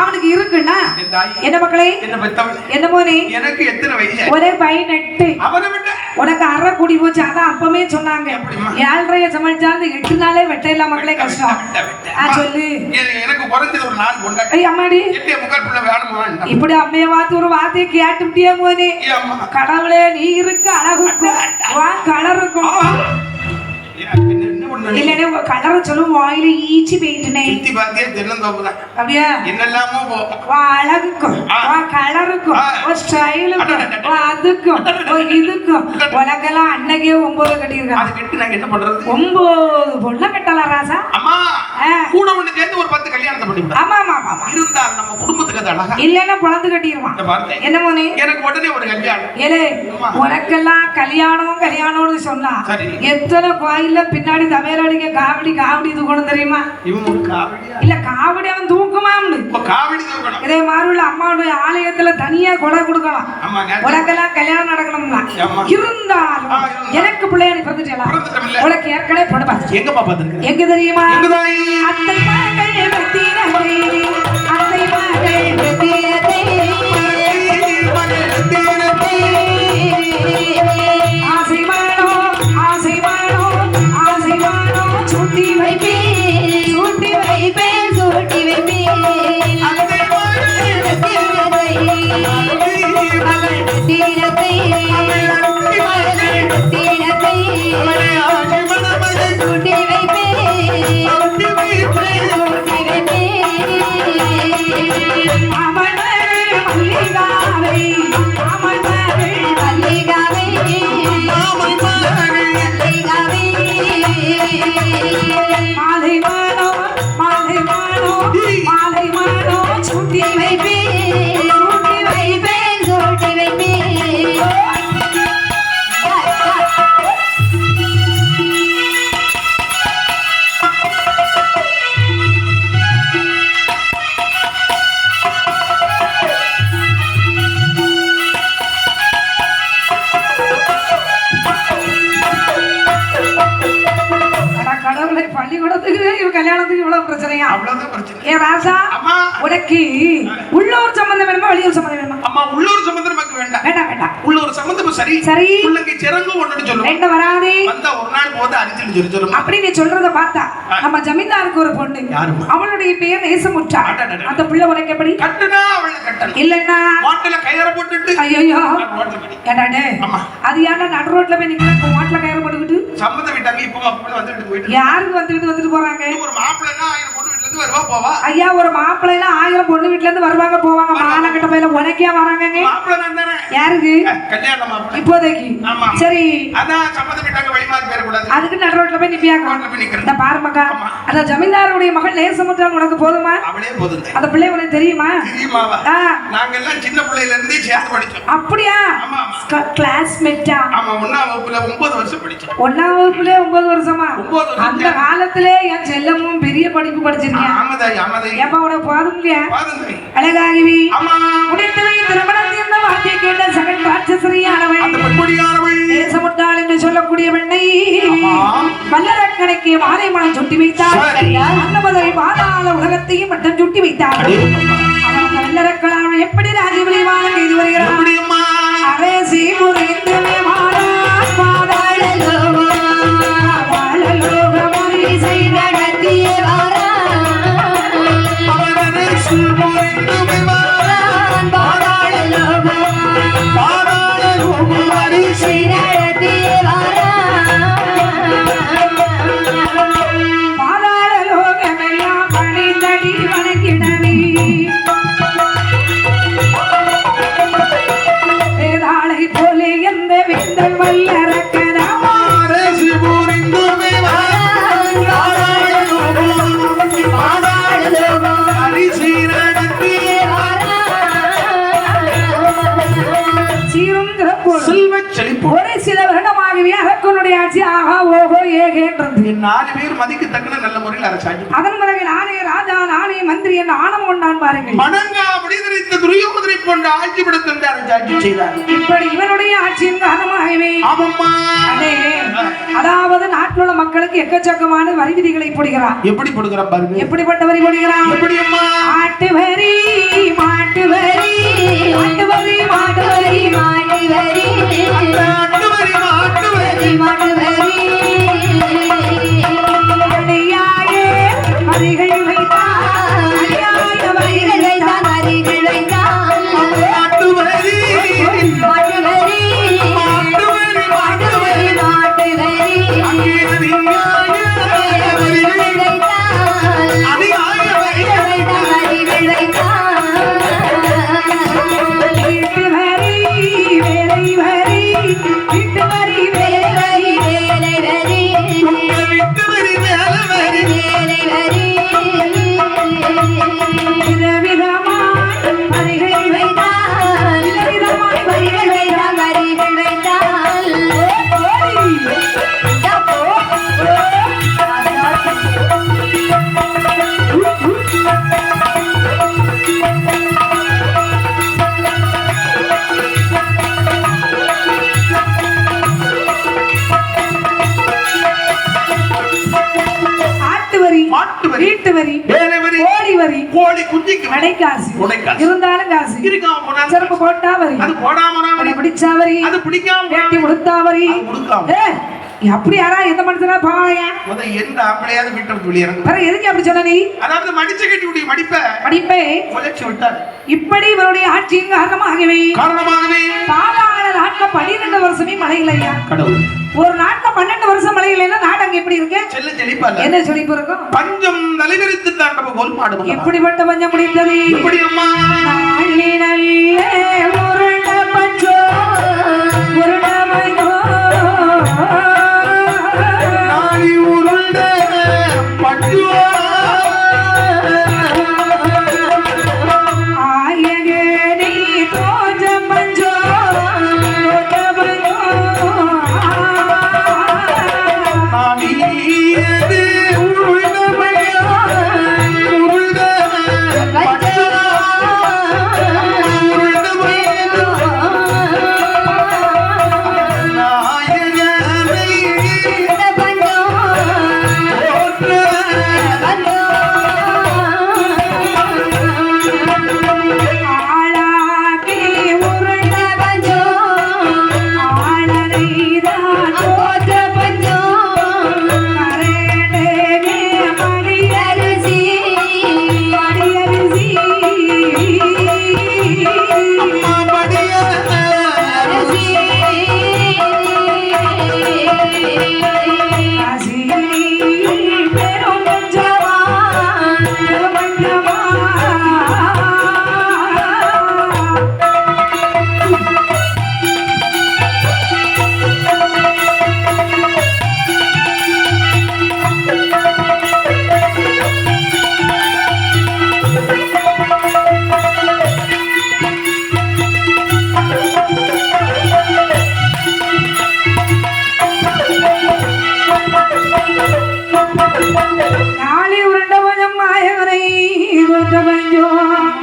அவனுக்கு இருக்குன்னா என்ன மக்களே? என்ன மோனே? எனக்கு எத்தனை வயசு? ஒரே பதினெட்டு. உனக்கு அரை கூடி போச்சு அதான் அப்பவே சொன்னாங்க? ஏழரைய சமைச்சா அந்த எட்டு நாளே வெட்ட இல்ல மக்களே கஷ்டம் சொல்லு. எனக்கு குறைஞ்சது ஒரு நாள் கொண்டாடி அம்மாடி. இப்படி அம்மைய பார்த்து ஒரு வார்த்தையை கேட்டுட்டியே மோனே? அம்மா. கடவுளே நீ இருக்க ஏன் பின்ன என்ன பண்ண இல்லனே உங்க கலரை சொல்லும் வாயில ஈச்சி போயிட்டுனே. சுத்தி பார்த்தியே தென்னந்தோப்பு தான் அப்படியா? என்னெல்லாமோ போ- வா அழகுக்கும். வா கலருக்கும். வா ஸ்டைலுக்கும் வா அதுக்கும். வா இதுக்கும். உனக்கெல்லாம் அன்னைக்கே ஒன்பது கட்டியிருக்காங்க. அது கெட்டு நாங்க என்ன பண்றது? ஒன்பது பொண்ணை கட்டலாம் ராசா. அம்மா. கூட ஒண்ணு சேர்ந்து ஒரு பத்து கல்யாணத்தை பண்ணிவிட்டா. ஆமா ஆமா ஆமா இருந்தால் நம்ம குடும்பத்துக்கு அது அழகா இல்லைன்னா பொழந்து கட்டிடுவான். என்ன மோனே? எனக்கு உடனே ஒரு கல்யாணம். ஏலே. உனக்கெல்லாம் கல்யாணம் கல்யாணம்னு சொன்னா. எத்தனை கோயில்ல பின்னாடி தமையல் அடிக்க காவடி காவடி தூக்கணும் தெரியுமா? இல்ல காவடி அவன் தூக்குமாம்னு. இப்ப காவடி தூக்கணும். இதே மாதிரி உள்ள அம்மாவுடைய ஆலயத்துல தனியா கொடை கொடுக்கலாம். உனக்கெல்லாம் கல்யாணம் நடக்கணும்னா. இருந்தாலும் பிள்ளைய நீ பிறந்துட்டோம்ல. உனக்கு ஏற்கனவே பொண்ணு பார்த்து எங்கப்பா பாத்துருக்க எங்க தெரியுமா? அத்தை மகள் கல்யாணத்துக்கு இவ்வளவு பிரச்சனையா? ஏ ராசா அம்மா. உனக்கு உள்ளூர் சம்பந்தம் வேணுமா வெளியூர் சம்பந்தம் வேணுமா? அம்மா உள்ளூர் சம்பந்தம் நமக்கு வேண்டாம். வேண்டாம் வேண்டாம். உள்ளூர் சம்பந்தம் சரி. சரி. உள்ளங்க சிறங்கு ஒண்ணு சொல்லுவோம். ரெண்டு வராதே. வந்தா ஒரு நாள் போது அரிஞ்சு சொல்லி சொல்லுமா? அப்படி நீ சொல்றத பார்த்தா நம்ம ஜமீன்தாருக்கு ஒரு பொண்ணு? அவளுடைய பெயர் நேசமுற்றா. அந்த பிள்ளை உனக்கு எப்படி? கட்டுனா அவளை கட்டணும். இல்லன்னா? மாட்டுல கயிற போட்டுட்டு. ஐயோ. அது ஏன்டா நடு ரோட்ல போய் நிக்கிற? மாட்டுல கயிறு போட்டுக்கிட்டு யாருக்கு வந்துட்டு வந்துட்டு போறாங்க? ஒரு மாப்பிள்ளைன்னா இருந்து வருவா போவா? ஐயா ஒரு மாப்பிள்ளைல ஆயிரம் பொண்ணு வீட்டுல இருந்து வருவாங்க போவாங்க. மானக்கிட்ட பையில உனக்கே மாப்பிள்ளை தானே? யாருக்கு? கல்யாணம் மாப்பிள்ளை. இப்போதைக்கு. சரி. அதான் சம்மந்த வீட்டாங்க வழிமாறி பேரக்கூடாது அதுக்கு நடு ரோட்ல போய் நிப்பியாங்க இந்த பாருமக்கா. அந்த ஜமீன்தாருடைய மகள் நேசமுற்றால் உனக்கு போதுமா? அவளே போதுங்க. அந்த பிள்ளை உனக்கு தெரியுமா? தெரியுமாவா? நாங்க எல்லாம் சின்ன பிள்ளையில இருந்தே சேர்ந்து படிச்சோம். அப்படியா? கிளாஸ்மேட்டா ஆமா. ஒன்னாம் வகுப்புல ஒன்பது வருஷம் படிச்சோம். ஒன்னாம் வகுப்புல ஒன்பது வருஷமா. அந்த காலத்திலே என் செல்லமும் பெரிய படிப்பு படிச்சிருக்கேன் ஏப்பா உனக்கு போதும் இல்லையா அழகாகவி. ஆமா முடித்தவை திருமணம் தீர்ந்த வார்த்தை கேட்ட சகன் ராட்சசரியானவள் தேசமுட்டாள் என்று சொல்லக்கூடிய பெண்ணை. வல்லரக்கணைக்கு மாலை மனம் சுட்டி வைத்தார் சரி. அன்னமதை பாதாள உலகத்தையும் மட்டும் சுட்டி வைத்தார் அவன் வல்லரக்களால் எப்படி ராஜீவலி வாழ செய்து வருகிறார் ஒரே சில வருடமாகவே அரக்கனுடைய ஆட்சி ஆகா ஓஹோ ஏகே என்றது. நாலு பேர் மதிக்கத்தக்கன நல்ல முறையில் அரசாங்கி அதன் பிறகு நானே ராஜா நானே மந்திரி என்ற ஆணம் கொண்டான் பாருங்கள். மணங்கா முடிதிரித்த துரியோதனை கொண்டு ஆட்சி படத்திற்கு அரசாட்சி செய்தார். இப்படி இவனுடைய ஆட்சியின் காரணமாகவே ஆமாம்மா. அதாவது நாட்டிலுள்ள மக்களுக்கு எக்கச்சக்கமான வரி விதிகளை போடுகிறார் எப்படி போடுகிறார் பாருங்க. எப்படிப்பட்ட வரி போடுகிறார் எப்படி மாட்டு வரி மாட்டு வரி மாட்டு வரி மாட்டு வரி மாட்டு வரி. கோழி குஞ்சுக்கு விலை. கடை காசு கொடைக்காசு. இருந்தாலும் காசு. இருக்காம போனா செருப்பு போட்டா வரி அது போடாம போனா உன்னை வரி. பிடிச்சா வரி அது பிடிக்காம போனா வேட்டி வரி. உடுத்தா வரி அது உடுக்காம. ஏய், அப்படி யாரா எந்த மனுஷனா பாவாயா முத எந்த ஆம்பளையாவது வீட்டை விட்டு வெளியே இறங்கு. வேற எதுக்கு அப்படி சொன்ன நீ? அதாவது மடிச்சு கட்டி விடி மடிப்ப. உழைச்சு விட்டாரு. இப்படி இவருடைய ஆட்சியின் காரணமாகவே காரணமாகவே சாதாரண நாட்டுல பன்னிரெண்டு வருஷமே மழை இல்லையா கடவுள். ஒரு நாட்டுல பன்னெண்டு வருஷம் மழை இல்லைன்னா நாடு அங்க எப்படி இருக்கு? செல்ல செழிப்பல்ல என்ன செழிப்பு இருக்கும்? பஞ்சம் தலைவரித்து தான் நம்ம கோல் மாடுவோம் எப்படிப்பட்ட பஞ்சம் முடிந்தது? எப்படி அம்மா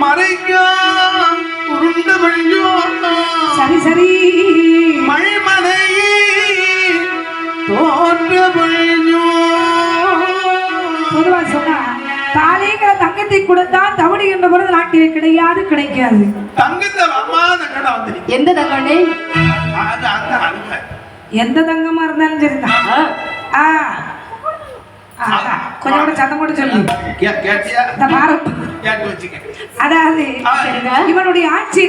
மறைக்கா உருண்ட பஞ்சோ சரி சரி. மழைமலை தோன்ற பஞ்சோ பொதுவா சொன்னா தாலிங்கிற தங்கத்தை கொடுத்தா தவடி என்ற பொழுது நாட்டில் கிடையாது கிடைக்காது. தங்கத்தை அம்மா தங்கடா வந்து எந்த அங்க. எந்த தங்கமா இருந்தாலும் சரிதான் ஆ. கொஞ்சம் சத்தம் போட்டு சொல்லு அதாவது. இவனுடைய ஆட்சி